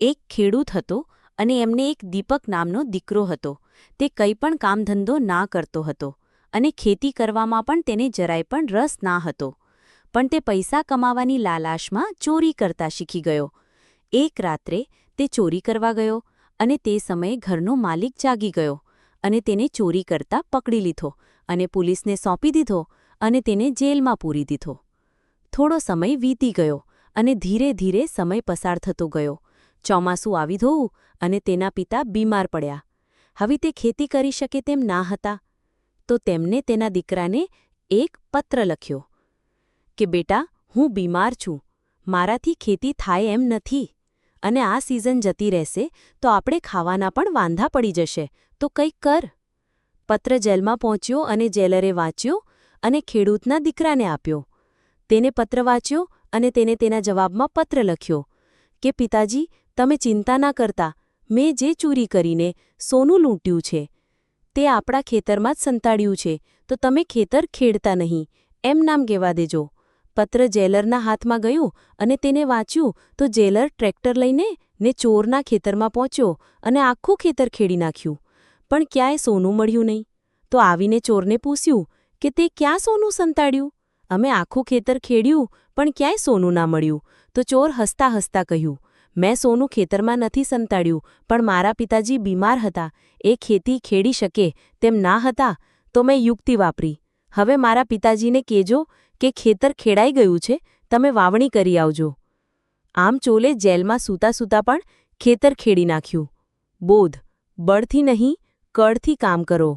એક ખેડૂત હતો અને એમને એક દીપક નામનો દીકરો હતો. તે કંઈ પણ કામધંધો ના કરતો હતો અને ખેતી કરવામાં પણ તેને જરાય પણ રસ ના હતો. પણ તે પૈસા કમાવાની લાલાશમાં ચોરી કરતા શીખી ગયો. એક રાત્રે તે ચોરી કરવા ગયો અને તે સમયે ઘરનો માલિક જાગી ગયો અને તેને ચોરી કરતા પકડી લીધો અને પોલીસને સોંપી દીધો અને તેને જેલમાં પૂરી દીધો. થોડો સમય વીતી ગયો અને ધીરે ધીરે સમય પસાર થતો ગયો. ચોમાસું આવી ધોવું અને તેના પિતા બીમાર પડ્યા. હવે તે ખેતી કરી શકે તેમ ના હતા, તો તેમને તેના દીકરાને એક પત્ર લખ્યો કે, બેટા, હું બીમાર છું, મારાથી ખેતી થાય એમ નથી અને આ સિઝન જતી રહેશે તો આપણે ખાવાના પણ વાંધા પડી જશે, તો કંઈક કર. પત્ર જેલમાં પહોંચ્યો અને જેલરે વાંચ્યો અને ખેડૂતના દીકરાને આપ્યો. તેને પત્ર વાંચ્યો અને તેને તેના જવાબમાં પત્ર લખ્યો કે, પિતાજી તમે ચિંતા ના કરતા. મેં જે ચોરી કરીને સોનું લૂંટ્યું છે, તે આપણા ખેતરમાં જ સંતાડ્યું છે. તો તમે ખેતર ખેડતા નહીં. એમ નામ કહેવા દેજો. પત્ર જેલરના હાથમાં ગયું અને તેને વાંચ્યું તો જેલર ટ્રેક્ટર લઈને ને ચોરના ખેતરમાં પહોંચ્યો અને આખું ખેતર ખેડી નાખ્યું. પણ ક્યાંય સોનું મળ્યું નહીં. તો આવીને ચોરને પૂછ્યું કે તે ક્યાં સોનું સંતાડ્યું? અમે આખું ખેતર ખેડ્યું પણ ક્યાંય સોનું ના મળ્યું. તો ચોર હસતા હસતા કહ્યું મેં સોનું ખેતરમાં નથી સંતાડ્યું, પણ મારા પિતાજી બીમાર હતા, એ ખેતી ખેડી શકે તેમ ના હતા, તો મેં યુક્તિ વાપરી. હવે મારા પિતાજીને કહેજો કે ખેતર ખેડાઈ ગયું છે, તમે વાવણી કરી આવજો. આમ ચોલે જેલમાં સૂતા સૂતા પણ ખેતર ખેડી નાખ્યું. બોધ, બળથી નહીં, કળથી કામ કરો.